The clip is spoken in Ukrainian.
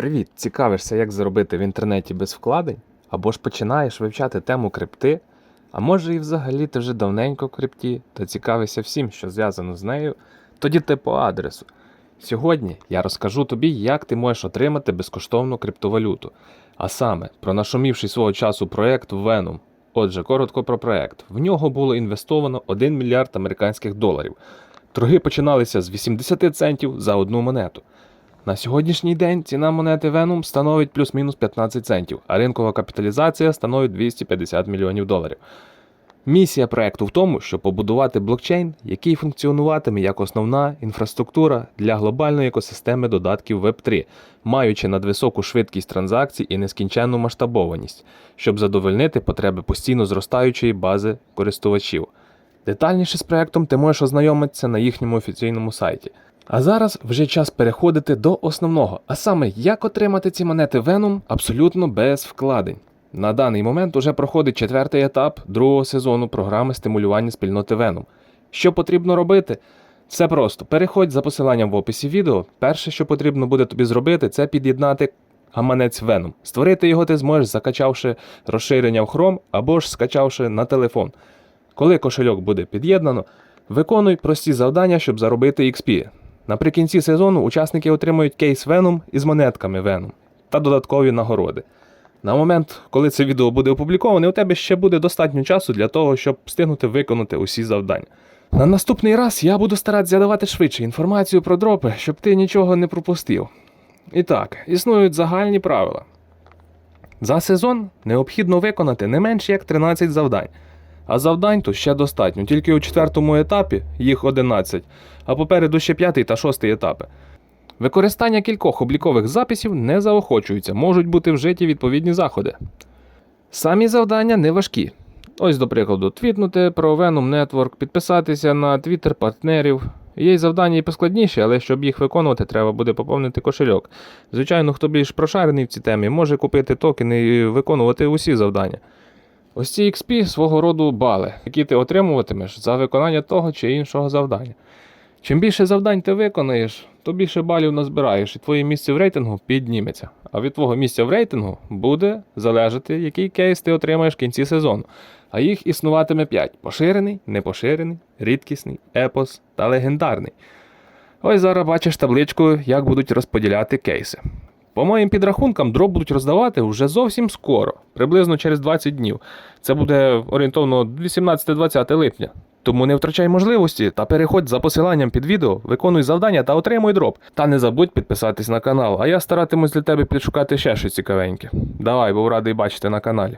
Привіт! Цікавишся, як заробити в інтернеті без вкладень? Або ж починаєш вивчати тему крипти? А може і взагалі ти вже давненько в крипті та цікавишся всім, що зв'язано з нею? Тоді ти по адресу. Сьогодні я розкажу тобі, як ти можеш отримати безкоштовну криптовалюту, а саме про нашумівший свого часу проект Venom. Отже, коротко про проект. В нього було інвестовано 1 мільярд американських доларів. Торги починалися з 80 центів за одну монету. На сьогоднішній день ціна монети Venom становить плюс-мінус 15 центів, а ринкова капіталізація становить 250 мільйонів доларів. Місія проекту в тому, щоб побудувати блокчейн, який функціонуватиме як основна інфраструктура для глобальної екосистеми додатків Web3, маючи надвисоку швидкість транзакцій і нескінченну масштабованість, щоб задовольнити потреби постійно зростаючої бази користувачів. Детальніше з проектом ти можеш ознайомитися на їхньому офіційному сайті. А зараз вже час переходити до основного, а саме як отримати ці монети Venom абсолютно без вкладень. На даний момент уже проходить четвертий етап другого сезону програми стимулювання спільноти Venom. Що потрібно робити? Все просто. Переходь за посиланням в описі відео. Перше, що потрібно буде тобі зробити, це під'єднати гаманець Venom. Створити його ти зможеш, закачавши розширення в Chrome або ж скачавши на телефон. Коли кошельок буде під'єднано, виконуй прості завдання, щоб заробити XP. Наприкінці сезону учасники отримують кейс Venom із монетками Venom та додаткові нагороди. На момент, коли це відео буде опубліковане, у тебе ще буде достатньо часу для того, щоб встигнути виконати усі завдання. На наступний раз я буду старатися давати швидше інформацію про дропи, щоб ти нічого не пропустив. І так, існують загальні правила. За сезон необхідно виконати не менше як 13 завдань. А завдань тут ще достатньо, тільки у четвертому етапі їх 11, а попереду ще п'ятий та шостий етапи. Використання кількох облікових записів не заохочується, можуть бути вжиті відповідні заходи. Самі завдання не важкі. Ось, до прикладу, твітнути про Venom Network, підписатися на твіттер партнерів. Є й завдання і поскладніші, але щоб їх виконувати, треба буде поповнити кошельок. Звичайно, хто більш прошарений в цій темі, може купити токени і виконувати усі завдання. Ось ці XP свого роду бали, які ти отримуватимеш за виконання того чи іншого завдання. Чим більше завдань ти виконаєш, то більше балів назбираєш, і твоє місце в рейтингу підніметься. А від твого місця в рейтингу буде залежати, який кейс ти отримаєш в кінці сезону. А їх існуватиме 5: поширений, непоширений, рідкісний, епос та легендарний. Ось зараз бачиш табличку, як будуть розподіляти кейси. По моїм підрахункам, дроп будуть роздавати вже зовсім скоро, приблизно через 20 днів. Це буде орієнтовно 18-20 липня. Тому не втрачай можливості та переходь за посиланням під відео, виконуй завдання та отримуй дроп. Та не забудь підписатись на канал, а я старатимусь для тебе підшукати ще щось цікавеньке. Давай, був радий бачити на каналі.